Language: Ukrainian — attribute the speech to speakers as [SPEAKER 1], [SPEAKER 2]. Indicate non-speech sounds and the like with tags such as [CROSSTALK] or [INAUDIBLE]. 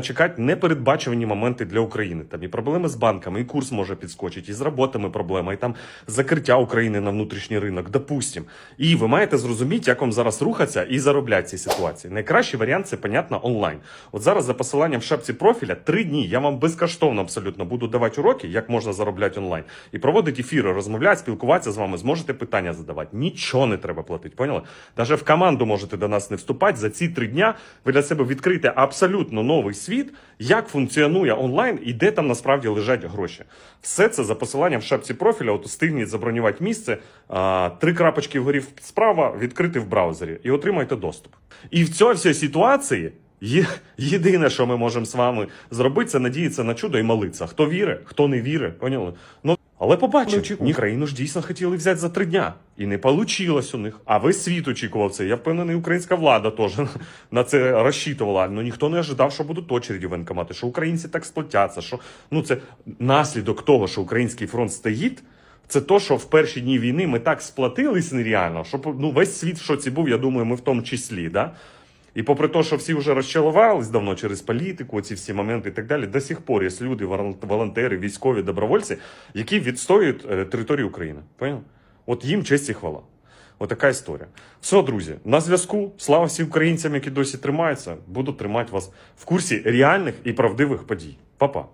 [SPEAKER 1] Чекати непередбачувані моменти для України. Там і проблеми з банками, і курс може підскочити, і з роботами проблема, і там закриття України на внутрішній ринок, допустим. І ви маєте зрозуміти, як вам зараз рухатися і заробляти в цій ситуації. Найкращий варіант це, понятно, онлайн. От зараз за посиланням в шапці профіля три дні я вам безкоштовно абсолютно буду давати уроки, як можна заробляти онлайн, і проводити ефіри, розмовляти, спілкуватися з вами, зможете питання задавати. Нічого не треба платити. Поняли? Даже в команду можете до нас не вступати. За ці три дня ви для себе відкрите абсолютно новий світ, як функціонує онлайн і де там насправді лежать гроші. Все це за посиланням в шапці профіля. От стигніть забронювати місце, три крапочки вгорі справа, відкрити в браузері і отримайте доступ. І в цій всій ситуації. Є, єдине, що ми можемо з вами зробити, це надіятися на чудо і молитися. Хто вірить, хто не вірить, поняли? Ну, але побачимо, ні, країну ж дійсно хотіли взяти за три дня. І не вийшло у них. А весь світ очікував це. Я впевнений, українська влада теж [LAUGHS] на це розчитувала. Ну ніхто не ожидав, що будуть очереді в воєнкомати, що українці так сплотяться, що ну це наслідок того, що український фронт стоїть. Це то, що в перші дні війни ми так сплатились нереально, що ну, весь світ в шоці був, я думаю, ми в тому числі. Да? І попри те, що всі вже розчалувались давно через політику, ці всі моменти і так далі, до сих пор є люди, волон- волонтери, військові, добровольці, які відстоюють е, територію України. Поняв? От їм честь і хвала. Отака історія. Все, друзі, на зв'язку. Слава всім українцям, які досі тримаються. Буду тримати вас в курсі реальних і правдивих подій. Па-па.